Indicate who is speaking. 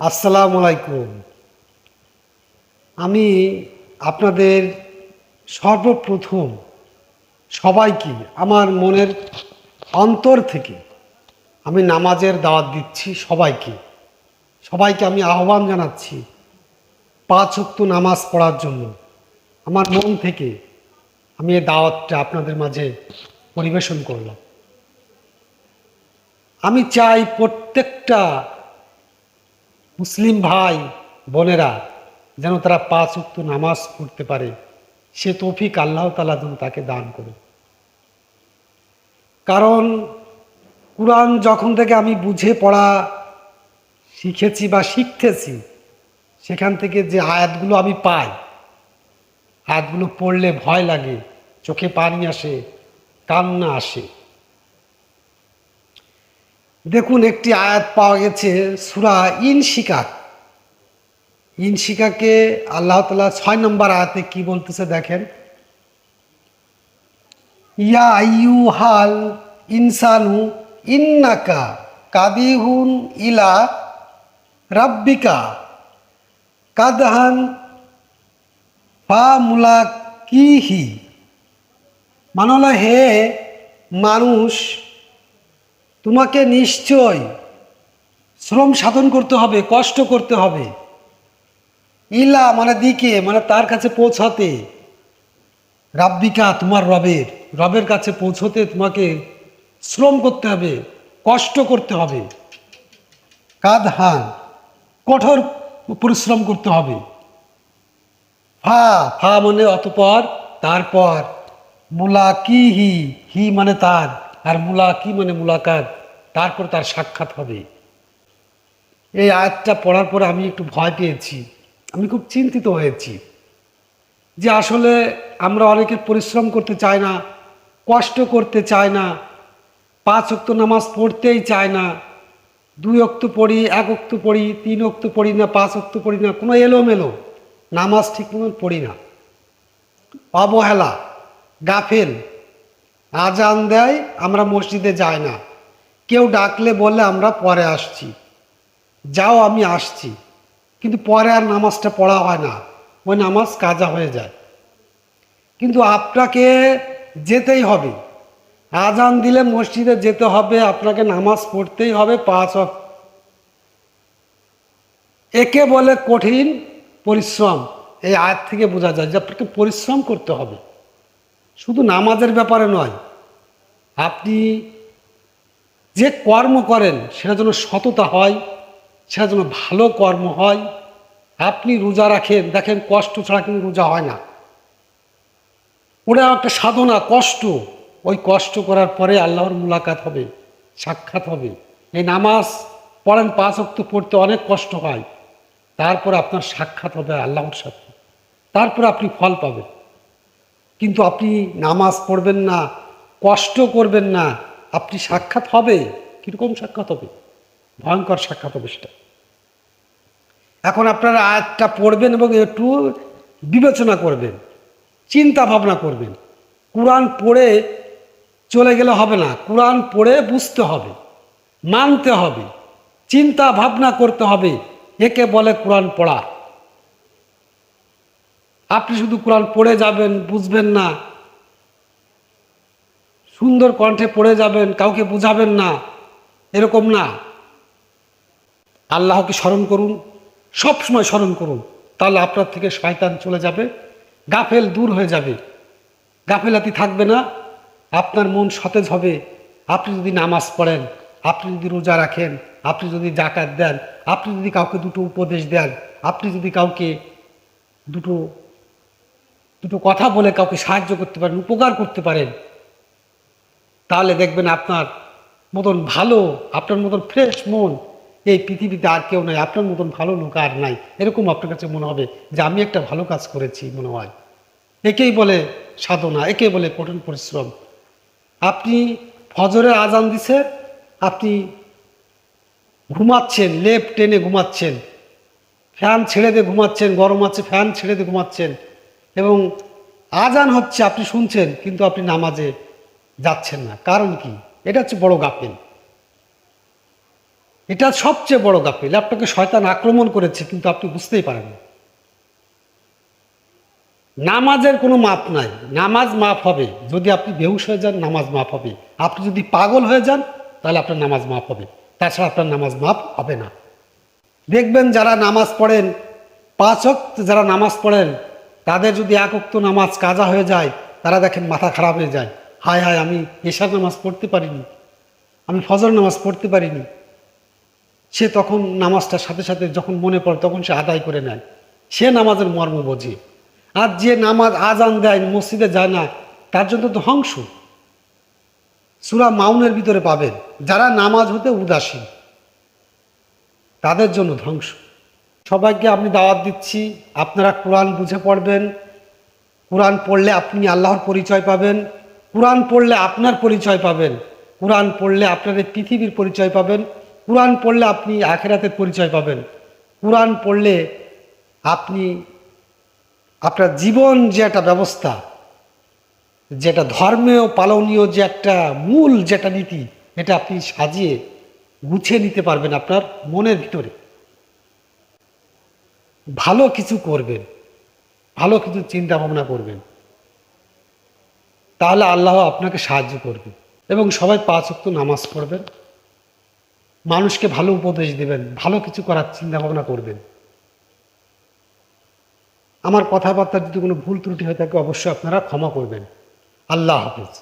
Speaker 1: আসসালামু আলাইকুম। আমি আপনাদের সর্বপ্রথম সবাইকে আমার মনের অন্তর থেকে আমি নামাজের দাওয়াত দিচ্ছি সবাইকে। সবাইকে আমি আহ্বান জানাচ্ছি পাঁচ ওয়াক্ত নামাজ পড়ার জন্য। আমার মন থেকে আমি এই দাওয়াতটা আপনাদের মাঝে পরিবেশন করলাম। আমি চাই প্রত্যেকটা মুসলিম ভাই, বোনেরা, যেন তারা পাঁচ উক্ত নামাজ পড়তে পারে, সে তৌফিক আল্লাহ তালা যেন তাকে দান করে কারণ কোরআন যখন থেকে আমি বুঝে পড়া শিখেছি বা শিখতেছি, সেখান থেকে যে আয়াতগুলো আমি পাই, আয়াতগুলো পড়লে ভয় লাগে, চোখে পানি আসে, কান্না আসে। দেখুন, একটি আয়াত পাওয়া গেছে, সুরা ইনশিকাক ইনশিকাকে আল্লাহ তালা ছয় নম্বর আয়াতে কি বলতেছে দেখেন। ইয়া আইয়ু হাল ইনসানু ইন্নাকা কাদিহুন ইলা রাব্বিকা কাদহান ফা মুলা কিহি মানলা হে মানুষ তোমাকে নিশ্চয় শ্রম সাধন করতে হবে, কষ্ট করতে হবে। ইলা মানে দিকে মানে তার কাছে পৌঁছাতে। রাব্বিকা, তোমার রবের রবের কাছে পৌঁছতে তোমাকে শ্রম করতে হবে, কষ্ট করতে হবে। কাদ হান কঠোর পরিশ্রম করতে হবে। ফা ফা মানে অতপর, তারপর। মুলা কি হি হি মানে তার। আর মুলা, কি মানে মুলাকাত? তারপর তার সাক্ষাৎ হবে। এই আয়াতটা পড়ার পরে আমি একটু ভয় পেয়েছি। আমি খুব চিন্তিত হয়েছি যে আসলে আমরা অনেকে পরিশ্রম করতে চাই না, কষ্ট করতে চাই না, পাঁচ অক্ত নামাজ পড়তেই চায় না, দুই অক্ত পড়ি, এক অক্ত পড়ি, তিন অক্ত পড়ি না, পাঁচ অক্ত পড়ি না, কোনো এলোমেলো নামাজ ঠিক মতন পড়ি না। অবহেলা, গাফেল আজান দেয়, আমরা মসজিদে যাই না। কেউ ডাকলে বললে আমরা পরে আসছি। যাও, আমি আসছি। কিন্তু পরে আর নামাজটা পড়া হয় না। ওই নামাজ কাজা হয়ে যায়। কিন্তু আপনাকে যেতেই হবে। আজান দিলে মসজিদে যেতে হবে, আপনাকে নামাজ পড়তেই হবে পাঁচ। একে বলে কঠিন পরিশ্রম। এই আয়াত থেকে বোঝা যায় যে আপনাকে পরিশ্রম করতে হবে। শুধু নামাজের ব্যাপারে নয়, আপনি যে কর্ম করেন সেটা যেন সততা হয়, সেটা যেন ভালো কর্ম হয়, আপনি রোজা রাখেন, দেখেন কষ্ট ছাড়া কিন্তু রোজা হয় না। ওটা একটা সাধনা, কষ্ট, ওই কষ্ট করার পরে আল্লাহর মুলাকাত হবে, সাক্ষাৎ হবে। এই নামাজ পড়েন, পাঁচ অক্ত পড়তে অনেক কষ্ট হয়, তারপর আপনার সাক্ষাৎ হবে আল্লাহর সাথে। তারপর আপনি ফল পাবেন। কিন্তু আপনি নামাজ পড়বেন না, কষ্ট করবেন না, আপনি সাক্ষাৎ হবে। কীরকম সাক্ষাৎ হবে? ভয়ঙ্কর সাক্ষাৎ হবে সেটা। এখন আপনারা আয়াতটা পড়বেন এবং একটু বিবেচনা করবেন, চিন্তা ভাবনা করবেন। কোরআন পড়ে চলে গেলে হবে না। কোরআন পড়ে বুঝতে হবে, মানতে হবে, চিন্তা ভাবনা করতে হবে। একে বলে কোরআন পড়া। আপনি শুধু কোরআন পড়ে যাবেন, বুঝবেন না। সুন্দর কণ্ঠে পড়ে যাবেন, কাউকে বুঝাবেন না। এরকম না। আল্লাহকে স্মরণ করুন সব সময় স্মরণ করুন। তাহলে আপনার থেকে শয়তান চলে যাবে, গাফেল দূর হয়ে যাবে। গাফেলাতি থাকবে না, আপনার মন সতেজ হবে। আপনি যদি নামাজ পড়েন, আপনি যদি রোজা রাখেন, আপনি যদি জাকাত দেন, আপনি যদি কাউকে দুটো উপদেশ দেন, আপনি যদি কাউকে দুটো দুটো কথা বলে কাউকে সাহায্য করতে পারেন, উপকার করতে পারেন, তাহলে দেখবেন আপনার মতন ভালো, আপনার মতন ফ্রেশ মন এই পৃথিবীতে আর কেউ নাই, আপনার মতন ভালো লোক আর নাই। এরকম আপনার কাছে মনে হবে যে আমি একটা ভালো কাজ করেছি মনে হয়। একেই বলে সাধনা একে বলে কঠিন পরিশ্রম। আপনি ফজরের আজান দিছে আপনি ঘুমাচ্ছেন, লেপ টেনে ঘুমাচ্ছেন, ফ্যান ছেড়ে দিয়ে ঘুমাচ্ছেন, গরম আছে, ফ্যান ছেড়ে দিয়ে ঘুমাচ্ছেন এবং আজান হচ্ছে, আপনি শুনছেন, কিন্তু আপনি নামাজে যাচ্ছেন না। কারণ কি? এটা হচ্ছে বড় গাফিল। এটা সবচেয়ে বড় গাফিল। আপনাকে শয়তান আক্রমণ করেছে, কিন্তু আপনি বুঝতেই পারেন না। নামাজের কোনো মাপ নাই। নামাজ মাপ হবে। যদি আপনি বেহুশ হয়ে যান, নামাজ মাপ হবে। আপনি যদি পাগল হয়ে যান, তাহলে আপনার নামাজ মাপ হবে। তাছাড়া আপনার নামাজ মাপ হবে না। দেখবেন যারা নামাজ পড়েন, পাঁচ যারা নামাজ পড়েন তাদের যদি এক ওয়াক্ত নামাজ কাজা হয়ে যায়, তারা দেখেন মাথা খারাপ হয়ে যায়। হায় হায়, আমি এশার নামাজ পড়তে পারিনি, আমি ফজর নামাজ পড়তে পারিনি। সে তখন নামাজটার সাথে সাথে যখন মনে পড়ে, তখন সে আদায় করে নেয়। সে নামাজের মর্ম বোঝে। আর যে নামাজ আজান দেয়, মসজিদে যায় না, তার জন্য তো ধ্বংস। সুরা মাউনের ভিতরে পাবেন, যারা নামাজ হতে উদাসীন, তাদের জন্য ধ্বংস। সবাইকে আমি দাওয়াত দিচ্ছি, আপনারা কোরআন বুঝে পড়বেন। কোরআন পড়লে আপনি আল্লাহর পরিচয় পাবেন, কোরআন পড়লে আপনার পরিচয় পাবেন, কোরআন পড়লে আপনাদের পৃথিবীর পরিচয় পাবেন, কোরআন পড়লে আপনি আখেরাতের পরিচয় পাবেন। কোরআন পড়লে আপনি, আপনার জীবন যে একটা ব্যবস্থা যেটা ধর্মেও পালনীয় যে একটা মূল যেটা নীতি, এটা আপনি সাজিয়ে গুছিয়ে নিতে পারবেন আপনার মনের ভিতরে। ভালো কিছু করবেন, ভালো কিছু চিন্তা ভাবনা করবেন, তাহলে আল্লাহ আপনাকে সাহায্য করবে। এবং সবাই পাঁচ অক্ত নামাজ পড়বেন, মানুষকে ভালো উপদেশ দেবেন, ভালো কিছু করার চিন্তা ভাবনা করবেন। আমার কথাবার্তার যদি কোনো ভুল ত্রুটি হয়ে থাকে, অবশ্যই আপনারা ক্ষমা করবেন। আল্লাহ হাফিজ।